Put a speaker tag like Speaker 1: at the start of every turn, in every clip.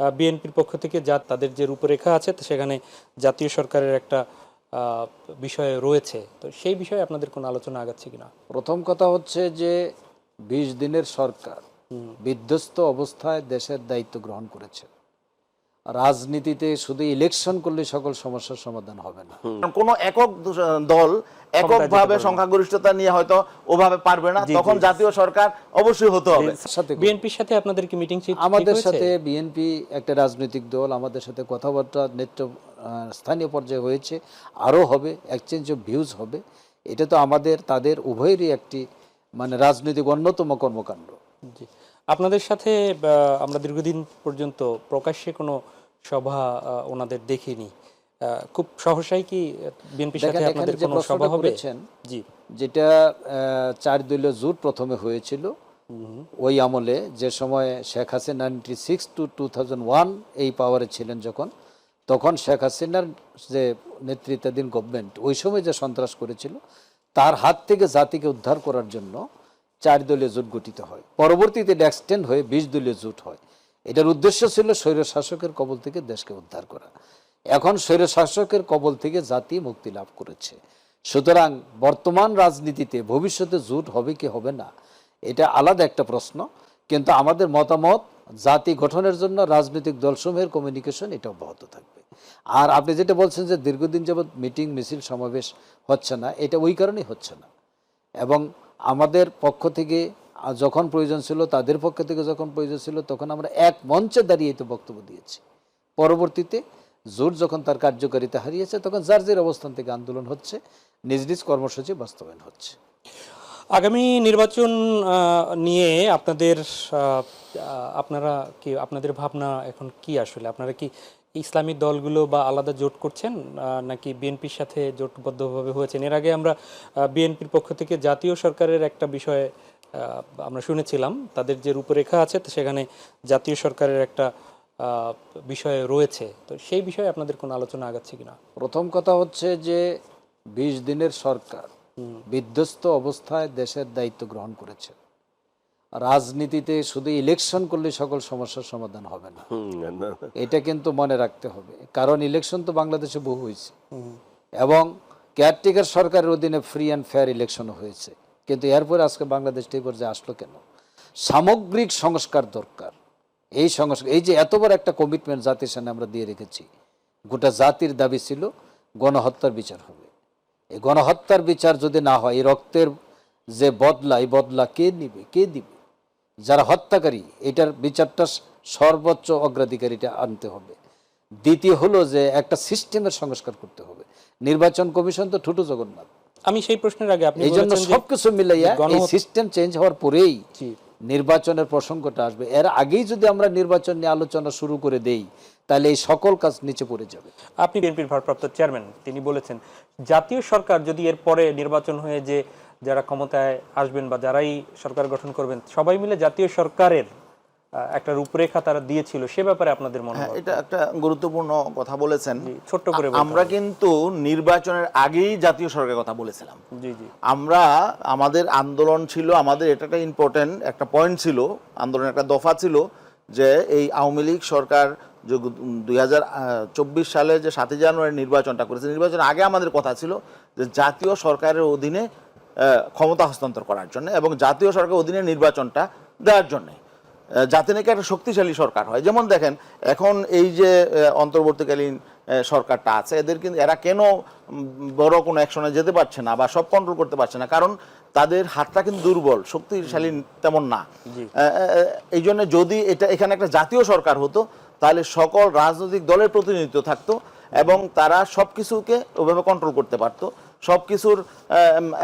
Speaker 1: বিএনপির পক্ষ থেকে যা তাদের যে রূপরেখা আছে সেখানে জাতীয় সরকারের একটা বিষয় রয়েছে। তো সেই বিষয়ে আপনাদের কোনো আলোচনা আগাচ্ছে কিনা?
Speaker 2: প্রথম কথা হচ্ছে যে বিশ দিনের সরকার বিধ্বস্ত অবস্থায় দেশের দায়িত্ব গ্রহণ করেছে। রাজনীতিতে শুধু ইলেকশন করলে সকল সমস্যার সমাধান হবে না।
Speaker 3: কোন একক দল এককভাবে সংখ্যাগরিষ্ঠতা নিয়ে হয়তো ওভাবে পারবে না তখন জাতীয় সরকার অবশ্যই হতে হবে।
Speaker 1: বিএনপির সাথে আপনাদের কি মিটিং
Speaker 2: আমাদের সাথে বিএনপি একটা রাজনৈতিক দল আমাদের সাথে কথাবার্তা নেতৃত্ব স্থানীয় পর্যায়ে হয়েছে আরও হবে এক্সচেঞ্জ অফ ভিউজ হবে। এটা তো আমাদের তাদের উভয়েরই একটি মানে রাজনৈতিক অন্যতম কর্মকাণ্ড।
Speaker 1: জি। আপনাদের সাথে আমরা দীর্ঘদিন পর্যন্ত প্রকাশ্যে কোনো সভা ওনাদের দেখিনি। খুব সহসাই কি বিএনপির সাথে আপনাদের কোনো সভা হবে? জি।
Speaker 2: যেটা চার দলীয় জোট প্রথমে হয়েছিল ওই আমলে যে সময় Sheikh Hasina ninety six to two one এই পাওয়ারে ছিলেন যখন তখন শেখ হাসিনার যে নেতৃত্বাধীন গভর্নমেন্ট ওই সময় যে সন্ত্রাস করেছিল তার হাত থেকে জাতিকে উদ্ধার করার জন্য চার দলীয় জোট গঠিত হয়। পরবর্তীতে এক্সটেন্ড হয়ে বিশ দলীয় জোট হয়। এটার উদ্দেশ্য ছিল স্বৈর শাসকের কবল থেকে দেশকে উদ্ধার করা। এখন স্বৈর শাসকের কবল থেকে জাতি মুক্তি লাভ করেছে। সুতরাং বর্তমান রাজনীতিতে ভবিষ্যতে জোট হবে কি হবে না, এটা আলাদা একটা প্রশ্ন। কিন্তু আমাদের মতামত, জাতি গঠনের জন্য রাজনৈতিক দলসমূহের কমিউনিকেশন এটা অব্যাহত থাকবে। আর আপনি যেটা বলছেন যে দীর্ঘদিন যাবৎ মিটিং, মিছিল, সমাবেশ হচ্ছে না, এটা ওই কারণেই হচ্ছে না। এবং আমাদের পক্ষ থেকে যখন প্রয়োজন ছিল, তাদের পক্ষ থেকে যখন প্রয়োজন ছিল, তখন আমরা এক মঞ্চে দাঁড়িয়ে তো বক্তব্য দিয়েছি। পরবর্তীতে জোট যখন তার কার্যকারিতা হারিয়েছে, তখন যার যার অবস্থান থেকে আন্দোলন হচ্ছে, নিজ নিজ কর্মসূচি বাস্তবায়ন হচ্ছে।
Speaker 1: আগামী নির্বাচন নিয়ে আপনাদের আপনারা কি, আপনাদের ভাবনা এখন কি আসলে? আপনারা কি ইসলামিক দলগুলো বা আলাদা জোট করছেন নাকি বিএনপির সাথে জোটবদ্ধভাবে হয়েছেন? এর আগে আমরা বিএনপির পক্ষ থেকে জাতীয় সরকারের একটা বিষয়ে আমরা শুনেছিলাম তাদের যে রূপরেখা আছে সেখানে জাতীয় সরকারের একটা বিষয় রয়েছে। তো সেই বিষয়ে আপনাদের কোনো আলোচনা আগাচ্ছে কিনা?
Speaker 2: প্রথম কথা হচ্ছে যে বিশ দিনের সরকার বিধ্বস্ত অবস্থায় দেশের দায়িত্ব গ্রহণ করেছে। রাজনীতিতে শুধু ইলেকশন করলে সকল সমস্যার সমাধান হবে না। এটা কিন্তু মনে রাখতে হবে। কারণ ইলেকশন তো বাংলাদেশে বহু হয়েছে। এবং কেয়ারটেকার সরকারের অধীনে ফ্রি অ্যান্ড ফেয়ার ইলেকশনও হয়েছে। কিন্তু এরপরে আজকে বাংলাদেশ এই পর্যায়ে আসলো কেন? সামগ্রিক সংস্কার দরকার। এই সংস্কার, এই যে এত বড় একটা কমিটমেন্ট জাতির সামনে আমরা দিয়ে রেখেছি, গোটা জাতির দাবি ছিল গণহত্যার বিচার হবে। এই গণহত্যার বিচার যদি না হয়, এই রক্তের যে বদলা, এই বদলা কে নিবে, কে দিবে? যারা হত্যাকারী, এটার বিচারটা সর্বোচ্চ অগ্রাধিকারীটা আনতে হবে। দ্বিতীয় হলো যে একটা সিস্টেমের সংস্কার করতে হবে। নির্বাচন কমিশন তো ঠুটু জগন্নাথ।
Speaker 1: আমি সেই প্রশ্নের আগে আপনি
Speaker 2: এই জন্য সবকিছু মিলাইয়া এই সিস্টেম চেঞ্জ হওয়ার পরেই
Speaker 1: জি।
Speaker 2: নির্বাচনের প্রসঙ্গটা আসবে এর আগেই যদি আমরা নির্বাচন নিয়ে আলোচনা শুরু করে দেই তাহলে এই সকল কাজ নিচে পড়ে যাবে
Speaker 1: আপনি বিএনপির ভারপ্রাপ্ত চেয়ারম্যান তিনি বলেছেন জাতীয় সরকার যদি এর পরে নির্বাচন হয়ে যে যারা ক্ষমতায় আসবেন বা যারাই সরকার গঠন করবেন সবাই মিলে জাতীয় সরকারের একটা রূপরেখা তারা দিয়েছিল সে ব্যাপারে আপনাদের মনে
Speaker 3: হয় এটা একটা গুরুত্বপূর্ণ কথা বলেছেন।
Speaker 1: ছোট্ট করে
Speaker 3: আমরা কিন্তু নির্বাচনের আগেই জাতীয় সরকারের কথা বলেছিলাম।
Speaker 1: জি জি।
Speaker 3: আমরা আমাদের আন্দোলন ছিল আমাদের এটা একটা ইম্পর্টেন্ট একটা পয়েন্ট ছিল আন্দোলনের একটা দফা ছিল যে এই আওয়ামী লীগ সরকার যে দুই হাজার চব্বিশ সালে যে সাতই জানুয়ারি নির্বাচনটা করেছে নির্বাচন আগে আমাদের কথা ছিল যে জাতীয় সরকারের অধীনে ক্ষমতা হস্তান্তর করার জন্য এবং জাতীয় সরকারের অধীনে নির্বাচনটা দেওয়ার জন্যে। যাতে নাকি একটা শক্তিশালী সরকার হয়। যেমন দেখেন এখন এই যে অন্তর্বর্তীকালীন সরকারটা আছে এদের কিন্তু এরা কেন বড় কোনো অ্যাকশনে যেতে পারছে না বা সব কন্ট্রোল করতে পারছে না? কারণ তাদের হাতটা কিন্তু দুর্বল শক্তিশালী তেমন না। এই জন্য যদি এটা এখানে একটা জাতীয় সরকার হতো তাহলে সকল রাজনৈতিক দলের প্রতিনিধিত্ব থাকতো এবং তারা সব কিছুকে ওভাবে কন্ট্রোল করতে পারতো। সব কিছুর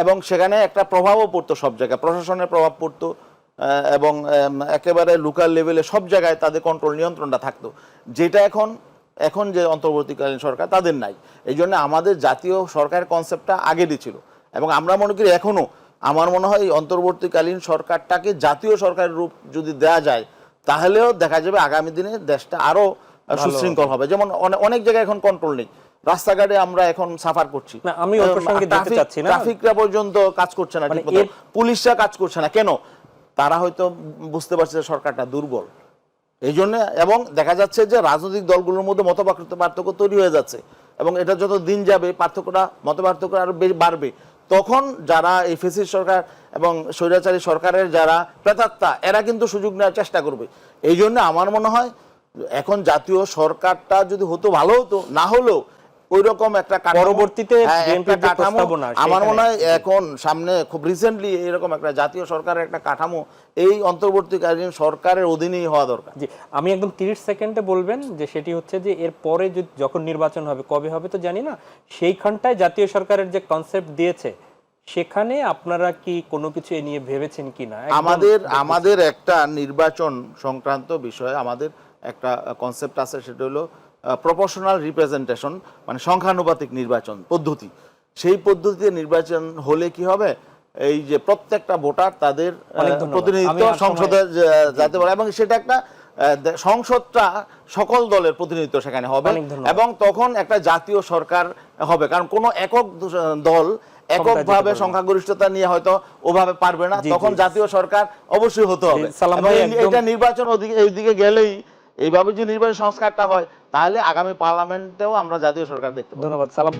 Speaker 3: এবং সেখানে একটা প্রভাবও পড়তো সব জায়গায়। প্রশাসনের প্রভাব পড়তো এবং একেবারে লোকাল লেভেলে সব জায়গায় তাদের কন্ট্রোল নিয়ন্ত্রণটা থাকতো। যেটা এখন এখন যে অন্তর্বর্তীকালীন সরকার তাদের নাই। এই জন্য আমাদের জাতীয় সরকারের কনসেপ্টটা আগেরই ছিল। এবং আমরা মনে করি এখনও আমার মনে হয় অন্তর্বর্তীকালীন সরকারটাকে জাতীয় সরকারের রূপ যদি দেয়া যায় তাহলেও দেখা যাবে আগামী দিনে দেশটা আরও সুশৃঙ্খল হবে। যেমন অনেক জায়গায় এখন কন্ট্রোল নেই। রাস্তাঘাটে আমরা এখন সাফার করছি।
Speaker 1: আমি।
Speaker 3: ট্রাফিকরা পর্যন্ত কাজ করছে না
Speaker 1: মানে
Speaker 3: পুলিশরা কাজ করছে না। কেন? তারা হয়তো বুঝতে পারছে যে সরকারটা দুর্বল। এই জন্য এবং দেখা যাচ্ছে যে রাজনৈতিক দলগুলোর মধ্যে মত পার্থক্য তৈরি হয়ে যাচ্ছে এবং এটা যত দিন যাবে পার্থক্যটা মত পার্থক্য আরও বেশি বাড়বে। তখন যারা এই ফেসিস সরকার এবং স্বৈরাচারী সরকারের যারা প্রেতাত্মা, এরা কিন্তু সুযোগ নেওয়ার চেষ্টা করবে। এই জন্য আমার মনে হয়, এখন জাতীয় সরকারটা যদি হতো, ভালো হতো, না হলেও ওই রকম একটা
Speaker 1: পরবর্তীতে
Speaker 3: হ্যাঁ, কাঠামো। আমার মনে হয় এখন সামনে খুব রিসেন্টলি এরকম একটা জাতীয় সরকারের একটা কাঠামো এই অন্তর্বর্তীকালীন সরকারের অধীনেই হওয়া দরকার।
Speaker 1: জি আমি একদম তিরিশ সেকেন্ডে বলবেন যে সেটি হচ্ছে যে এর পরে যখন নির্বাচন হবে কবে হবে তো জানি না সেইখানটায় জাতীয় সরকারের যে কনসেপ্ট দিয়েছে সেখানে আপনারা কি কোনো কিছু এ নিয়ে ভেবেছেন কিনা একদম-
Speaker 3: আমাদের আমাদের একটা নির্বাচন সংক্রান্ত বিষয়ে আমাদের একটা কনসেপ্ট আছে সেটা হলো প্রপোর্শনাল রিপ্রেজেন্টেশন মানে সংখ্যানুপাতিক নির্বাচন পদ্ধতি। সেই পদ্ধতিতে নির্বাচন হলে কি হবে? এই যে প্রত্যেকটা ভোটার তাদের। প্রতিনিধিত্ব সংসদে যেতে পারে। এবং সেটা একটা সংসদটা সকল দলের প্রতিনিধিত্ব সেখানে হবে। এবং তখন একটা জাতীয় সরকার হবে। কারণ কোনো একক দল এককভাবে সংখ্যাগরিষ্ঠতা নিয়ে হয়তো ওভাবে পারবে না। তখন জাতীয় সরকার অবশ্যই হতে হবে। এটা নির্বাচন ওদিকে এইদিকে গেলেই এইভাবে যে নির্বাচন সংস্কারটা হয় তাহলে আগামী পার্লামেন্টেও আমরা জাতীয় সরকার দেখতে
Speaker 1: ধন্যবাদ সালাম।